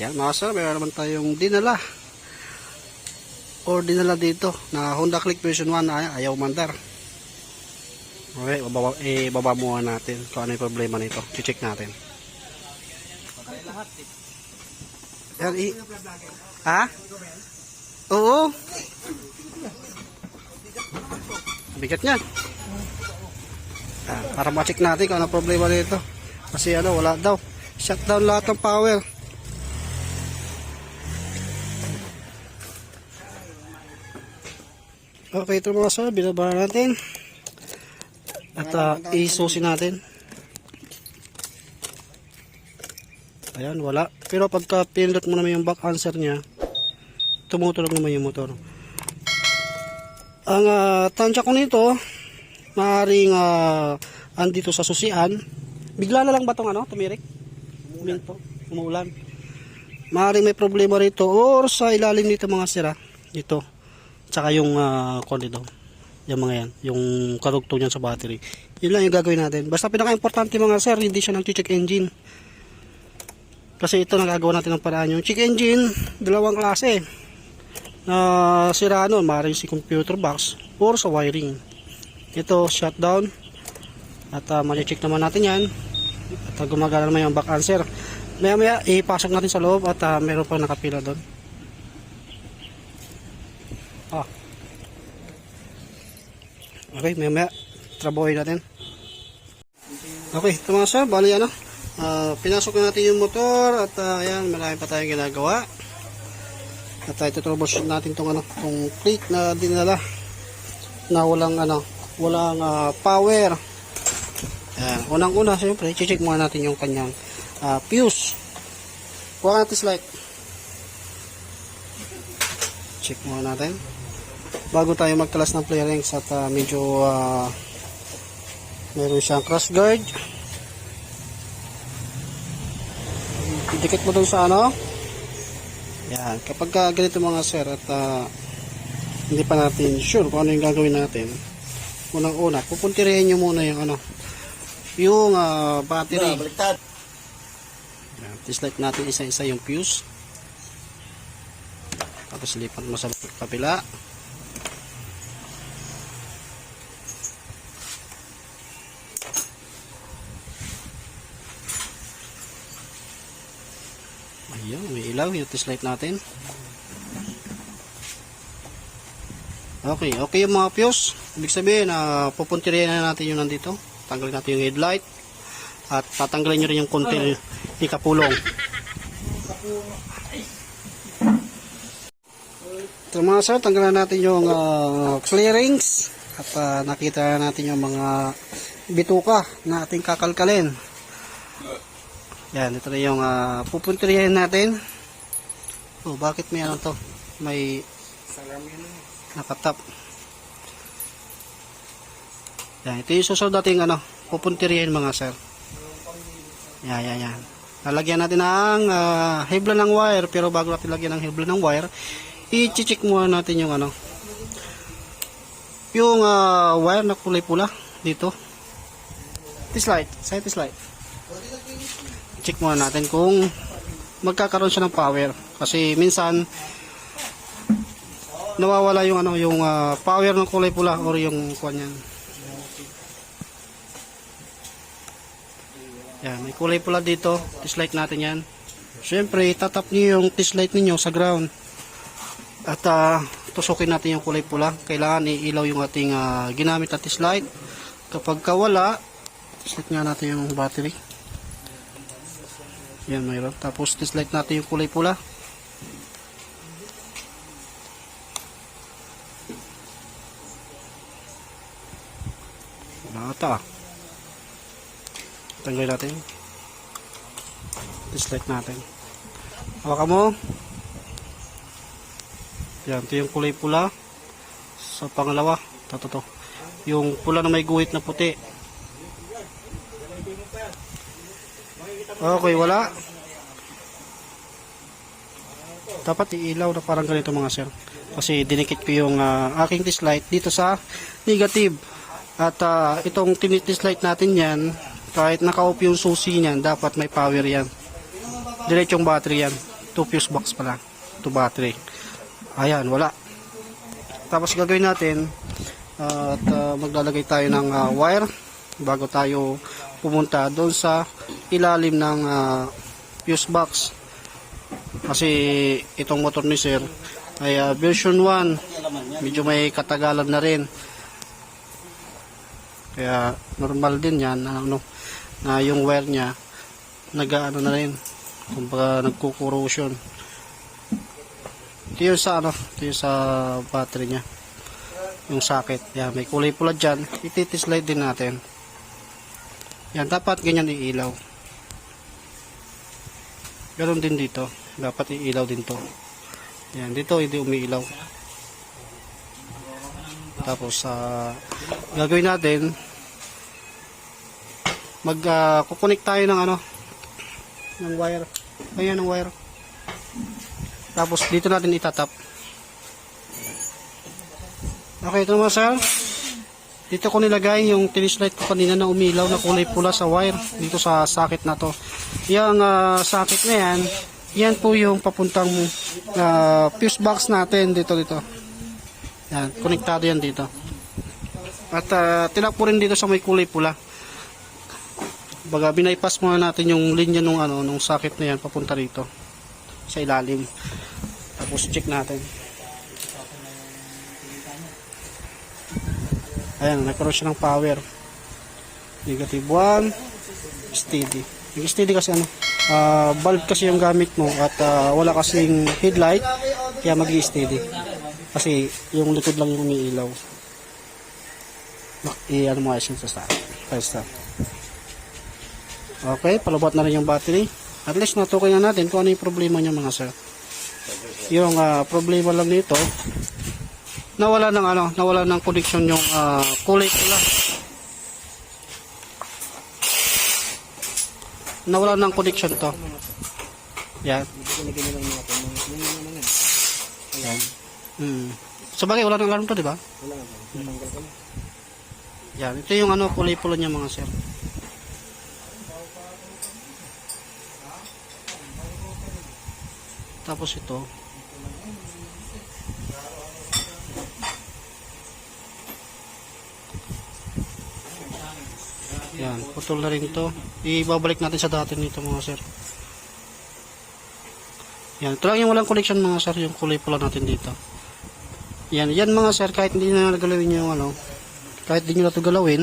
Yan mga sir, meron naman tayong dinala. Or dinala dito na Honda Click version 1 na ayaw mandar. Okay, baba, eh, baba muna natin kung ano yung problema nito. I-check natin. Yan, i- ha? Oo. Bigat niyan. Ah, para ma-check natin kung ano problema nito. Kasi ano, wala daw. Shutdown lahat ng power. Okay, ito mga sir, binaba natin. At uh, isusin natin. Ayan, wala. Pero pagka pinindot mo naman yung back answer niya, tumutulog naman yung motor. Ang uh, tansya ko nito, maaaring uh, andito sa susian. Bigla na lang ba itong ano, tumirik? Minto, umuulan. Maaaring may problema rito or sa ilalim nito mga sira. Dito. Tsaka yung uh, dito. Yung mga yan. Yung karugtong niyan sa battery. Yun lang yung gagawin natin. Basta pinaka-importante mga sir, hindi siya nag-check engine. Kasi ito nagagawa natin ng paraan. Yung check engine, dalawang klase. Na sira nun, maaaring si computer box or sa wiring. Ito, shutdown. At uh, check naman natin yan. At uh, gumagana naman yung back answer. Maya maya, ipasok natin sa loob at uh, meron pa nakapila doon. Okay, maya maya, trabuhin natin. Okay, ito mga sir, bali ano, ah, pinasok na natin yung motor at uh, ayan, marami pa tayong ginagawa. At uh, ito troubleshoot natin tong ano, tong click na dinala na walang ano, walang ah, power. Ayan, unang-una, siyempre, check muna natin yung kanyang ah, fuse. Kuha natin slide. Check muna natin. Bago tayo magtalas ng flare rings at ah, medyo ah, meron siyang crash guard. Dikit mo dun sa ano. Yan. Kapag ka ganito mga sir at ah, hindi pa natin sure kung ano yung gagawin natin. Unang-una, pupuntirin nyo muna yung ano, yung ah, battery. baliktad. Dislike natin isa-isa yung fuse. Tapos lipat mo sa kapila. Ayun, may ilaw yung test light natin. Okay, okay yung mga fuse. Ibig sabihin, na pupuntirihan na natin yung nandito. Tanggalin natin yung headlight. At tatanggalin nyo rin yung konti ikapulong. Ito mga sir, tanggalan natin yung uh, clearings. At ah, nakita natin yung mga bituka na ating kakalkalin. Yan, ito na yung uh, pupuntirihan natin. Oh, bakit may ano to? May nakatap. Yan, ito yung susunod nating ano, pupuntirihan mga sir. Yan, yan, yan. Lalagyan natin ng uh, hebla ng wire, pero bago natin lagyan ng hebla ng wire, i-check muna natin yung ano, yung ah, wire na kulay pula dito. This light, side this light. Check muna natin kung magkakaroon siya ng power kasi minsan nawawala yung ano yung ah, power ng kulay pula or yung kuan yan. Yan, may kulay pula dito. Test light natin yan. Siyempre, tatap niyo yung test light ninyo sa ground. At ah, tusukin natin yung kulay pula. Kailangan iilaw yung ating ah, ginamit na test light. Kapag kawala, test light nga natin yung battery. Yan, mayroon. Tapos light natin yung kulay pula. Wala ata ah. Tanggalin natin. Dislike natin. Hawakan mo. Yan, ito yung kulay pula. Sa pangalawa, ito. Yung pula na may guhit na puti. Okay, wala. Dapat iilaw na parang ganito mga sir. Kasi dinikit ko yung ah, aking dislike dito sa negative. At ah, itong tinitislight natin yan, kahit naka-off yung susi niyan, dapat may power yan. Diretsong battery yan. 2 fuse box pala. 2 battery. Ayan, wala. Tapos gagawin natin at ah, maglalagay tayo ng ah, wire bago tayo pumunta doon sa ilalim ng ah, fuse box. Kasi itong motor ni Sir ay ah, version 1. Medyo may katagalan na rin. Kaya normal din yan na, ano, na yung wire niya nag-ano na rin. Kumbaga nagko-corrosion. Ito yung sa ano, ito yung sa battery niya. Yung socket. Yan, may kulay pula dyan. Ititislide din natin. Yan, dapat ganyan iilaw. Ganon din dito. Dapat iilaw din to. Yan, dito hindi umiilaw. Tapos, sa gagawin natin, mag ah, kukunik tayo ng ano, ng wire. Ayan, ng wire. Tapos, dito natin itatap. Okay, ito naman sir. Dito ko nilagay yung tinislight ko kanina na umilaw na kulay pula sa wire dito sa socket na to. Yung ah, socket na yan, yan po yung papuntang ah, fuse box natin dito dito. Yan, konektado yan dito. At uh, tinap ko rin dito sa may kulay pula. Baga binaypass muna natin yung linya nung ano nung socket na yan papunta rito sa ilalim. Tapos check natin. Ayan, nagkaroon siya ng power. Negative 1, steady. Yung steady kasi ano, ah, bulb kasi yung gamit mo at ah, wala kasing headlight, kaya mag steady Kasi yung likod lang yung umiilaw. I-ano mo ayos sa start. Sa start. Okay, palabot na rin yung battery. At least natukoy na natin kung ano yung problema niya mga sir. Yung ah, problema lang nito, nawala ng ano, nawala ng connection yung ah, kulay pula. Nawala ng connection to. Yan. Yan. Hmm. So bagay, wala nang alarm to, di ba? Yan. Ito yung ano, kulay pula niya mga sir. Tapos ito, Yan, putol na rin to. Ibabalik natin sa dati nito mga sir. Yan, ito lang yung walang connection mga sir, yung kulay pula natin dito. Yan, yan mga sir, kahit hindi na galawin yung ano, kahit hindi nyo na ito galawin,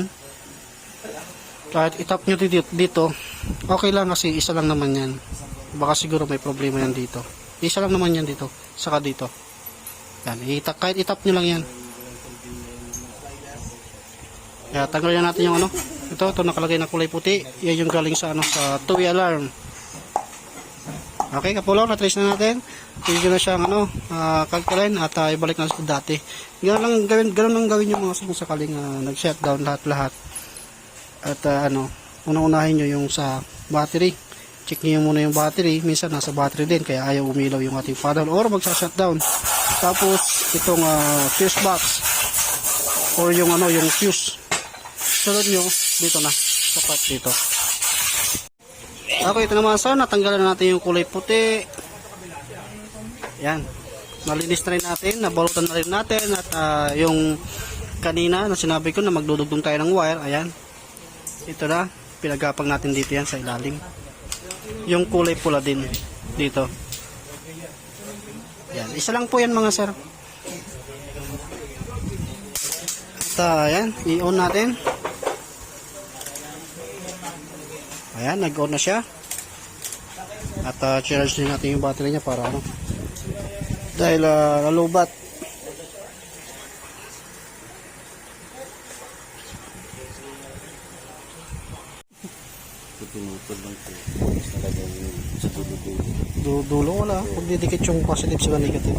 kahit itap nyo dito, dito, okay lang kasi isa lang naman yan. Baka siguro may problema yan dito. Isa lang naman yan dito, saka dito. Yan, itap, kahit itap nyo lang yan. Kaya tanggalin natin yung ano. Ito, ito nakalagay na kulay puti. Yan yung galing sa ano sa two-way alarm. Okay, kapulo, na-trace na natin. Pwede na siyang ano, uh, kalkalin at uh, ibalik na sa dati. Ganun lang gawin, ganun lang gawin yung mga kung sakaling uh, nag-shutdown lahat-lahat. At uh, ano, unang-unahin nyo yung sa battery. Check niyo muna yung battery. Minsan nasa battery din kaya ayaw umilaw yung ating panel or magsa-shutdown. Tapos itong uh, fuse box or yung ano, yung fuse sunod nyo, dito na. Sa part dito. Okay, ito naman sir. Natanggalan na natin yung kulay puti. Yan. Malinis na rin natin. Nabalutan na rin natin. At ah, yung kanina na sinabi ko na magdudugtong tayo ng wire. Ayan. Ito na. Pinagapang natin dito yan sa ilalim. Yung kulay pula din. Dito. Yan. Isa lang po yan mga sir. At ah, ayan. I-on natin. Ayan, nag-on na siya. At uh, charge din natin yung battery niya para ano. Dahil uh, nalubat. pinutol lang po talagang sa dulo-dulo. Du- dulo wala. Kung didikit yung positive sa negative.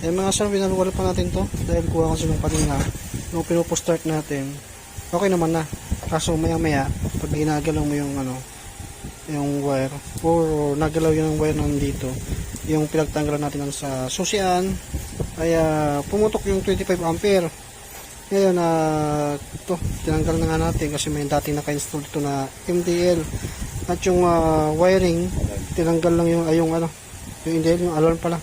Eh mga sir, pinaluwal pa natin to. Dahil kuha kasi nung kanina. Nung pinupo-start natin, okay naman na. Kaso maya maya, pag ginagalaw mo yung ano, yung wire, or nagalaw yung wire nandito, yung pinagtanggalan natin ng sa susian, ay ah, pumutok yung 25 ampere. Ngayon na ito, tinanggal na nga natin kasi may dating naka-install ito na MDL. At yung ah, wiring, tinanggal lang yung, ay yung ano, Yung hindi, yung alarm pala.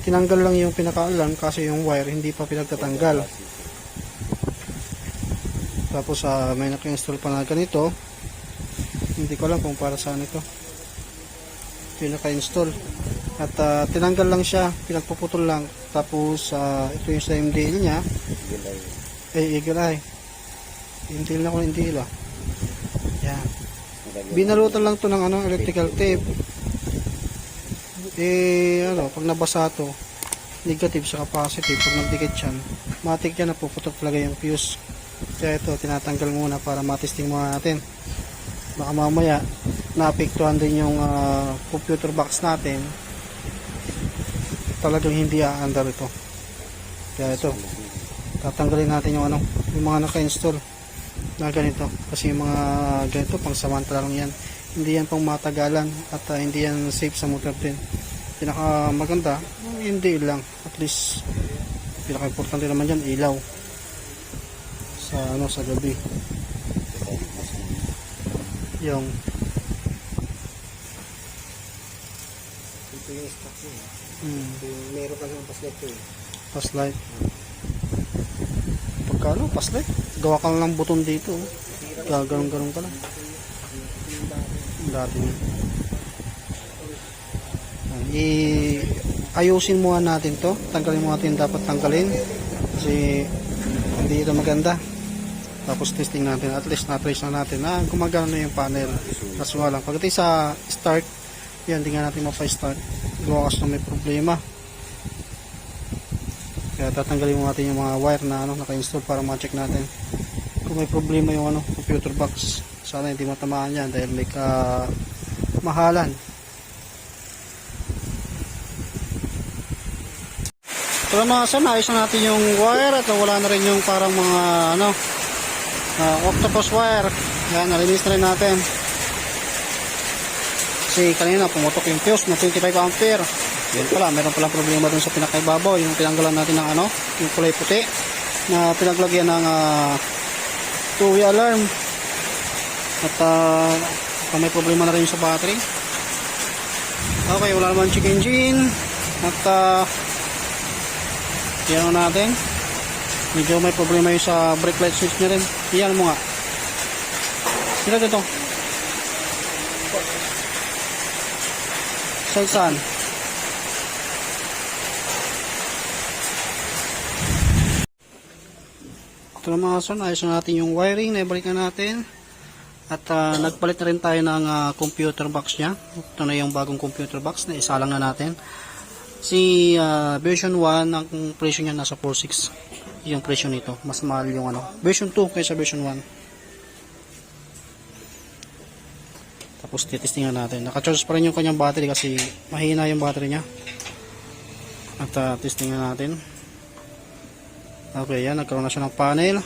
Tinanggal lang yung pinaka-alarm kasi yung wire hindi pa pinagtatanggal. Tapos ah, may naka-install pa na ganito. Hindi ko alam kung para saan ito. Ito yung naka-install. At ah, tinanggal lang siya, pinagpuputol lang. Tapos ah, ito yung sa MDL niya. Gulay. Eh, eagle eye. MDL na ko MDL ah. Yan. Binalutan lang to ng ano, electrical tape. Eh, ano, pag nabasa to, negative sa positive. Pag nagdikit yan, matik yan, napuputok talaga yung fuse. Kaya ito, tinatanggal muna para matesting muna natin. Baka mamaya, naapektuhan din yung ah, computer box natin. Talagang hindi aandar ito. Kaya ito, tatanggalin natin yung ano, yung mga naka-install na ganito. Kasi yung mga ganito, pang samantala lang yan. Hindi yan pang matagalan at ah, hindi yan safe sa motor din. Pinaka maganda, hindi lang. At least, pinaka importante naman yan, ilaw. Sa ano, sa gabi. Yung Ito yung stock niya. mm, Yung meron kasi ng paslet ko eh. pass light. Pagkano, pass light? Gawa ka lang ng buton dito. Gaganon-ganon ka lang. Ang Dati niya. I ayusin muna natin to. Tanggalin muna natin dapat tanggalin. Kasi hindi ito maganda. Tapos testing natin. At least na-trace na natin na gumagana na yung panel. Kaso nga lang. Pagdating sa start, yan, nga natin mapa-start. Gawa kasi na may problema. Kaya tatanggalin mo natin yung mga wire na ano, naka-install para ma-check natin kung may problema yung ano, computer box. Sana hindi matamaan yan dahil may ka mahalan. So mga son, ayos na natin yung wire at wala na rin yung parang mga ano, ah, octopus wire. Yan, nalinis na rin natin. Kasi kanina pumutok yung fuse na 25 ampere. Yan pala, meron palang problema dun sa pinakaibabaw. Yung tinanggalan natin ng ano, yung kulay puti na pinaglagyan ng ah, two-way alarm. At baka may problema na rin sa battery. Okay, wala naman check engine. At uh, yan natin. Medyo may problema yung sa brake light switch niya rin. Iyan mo nga. Sila dito. Sa saan? Ito na mga son, ayos na natin yung wiring, naibalik na natin. At ah, nagpalit na rin tayo ng ah, computer box niya. Ito na yung bagong computer box na isa lang na natin. Si ah, version 1, ang presyo niya nasa 4.6 yung presyo nito. Mas mahal yung ano. Version 2 kaysa version 1. Tapos titestingan natin. Naka-charge pa rin yung kanyang battery kasi mahina yung battery niya. At ah, testingan natin. Okay, yan. Nagkaroon na siya ng panel.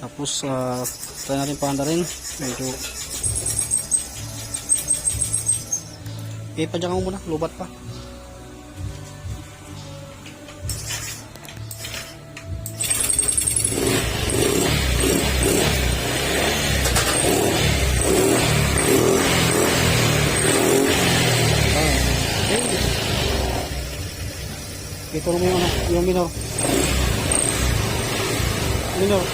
Tapos, uh, try natin panda rin. Medyo... Eh, padyak mo muna. Lubat pa. Ito mo yung ano, yung minor. Minor.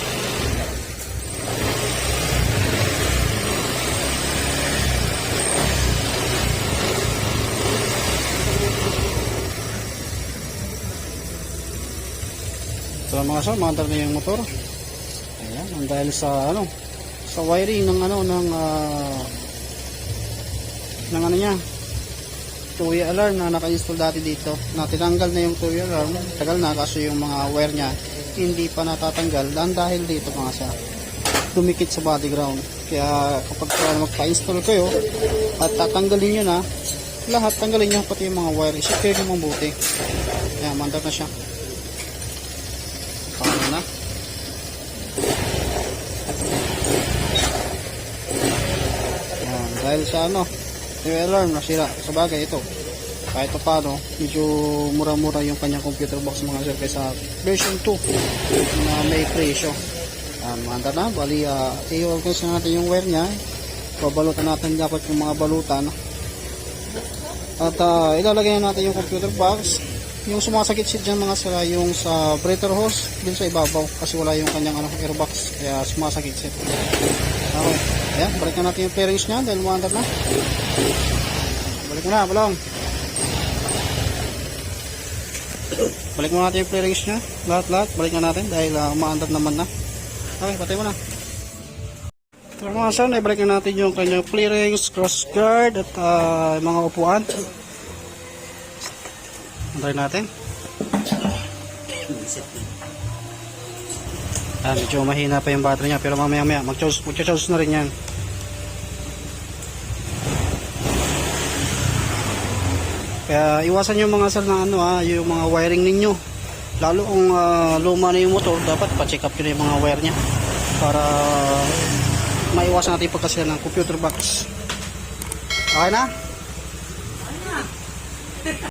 So mga sir, mga na yung motor. Ayan, ang dahil sa ano, sa wiring ng ano ng ah, ng ano niya. Two-way alarm na naka-install dati dito. Na tinanggal na yung two-way alarm. Tagal na kasi yung mga wire niya hindi pa natatanggal dan dahil dito mga sa dumikit sa body ground. Kaya kapag magpa-install kayo at tatanggalin nyo na, lahat tanggalin nyo pati yung mga wire. I-secure nyo mabuti. Ayan, mandar na siya. Paano na? Ayan, dahil sa ano, yung alarm nasira. Sa bagay ito. Kahit pa paano, medyo mura-mura yung kanyang computer box mga sir kaysa version 2 na may presyo. Ayan, manda na. Bali, uh, i-organize na natin yung wire niya. Babalutan natin dapat yung mga balutan. At ah, ilalagay na natin yung computer box. Yung sumasakit siya dyan mga sila yung sa breather hose dun sa ibabaw kasi wala yung kanyang ano, airbox kaya sumasakit siya. Ayan, balik na natin yung fairings niya dahil umaandar na. Balik na, balong. Balik mo natin yung fairings niya. Lahat-lahat, balik na natin dahil uh, umaandar naman na. Okay, patay mo na. So mga son, ibalik na natin yung kanyang clearings, cross guard at ah, mga upuan. Antayin natin. Ah, medyo mahina pa yung battery niya pero mamaya maya mag-charge, mag-charge na rin yan. Kaya iwasan yung mga sal na ano ha, yung mga wiring ninyo. Lalo kung ah, luma na yung motor, dapat pa-check up yun yung mga wire niya para maiwasan natin yung pagkasila ng computer box. Okay na?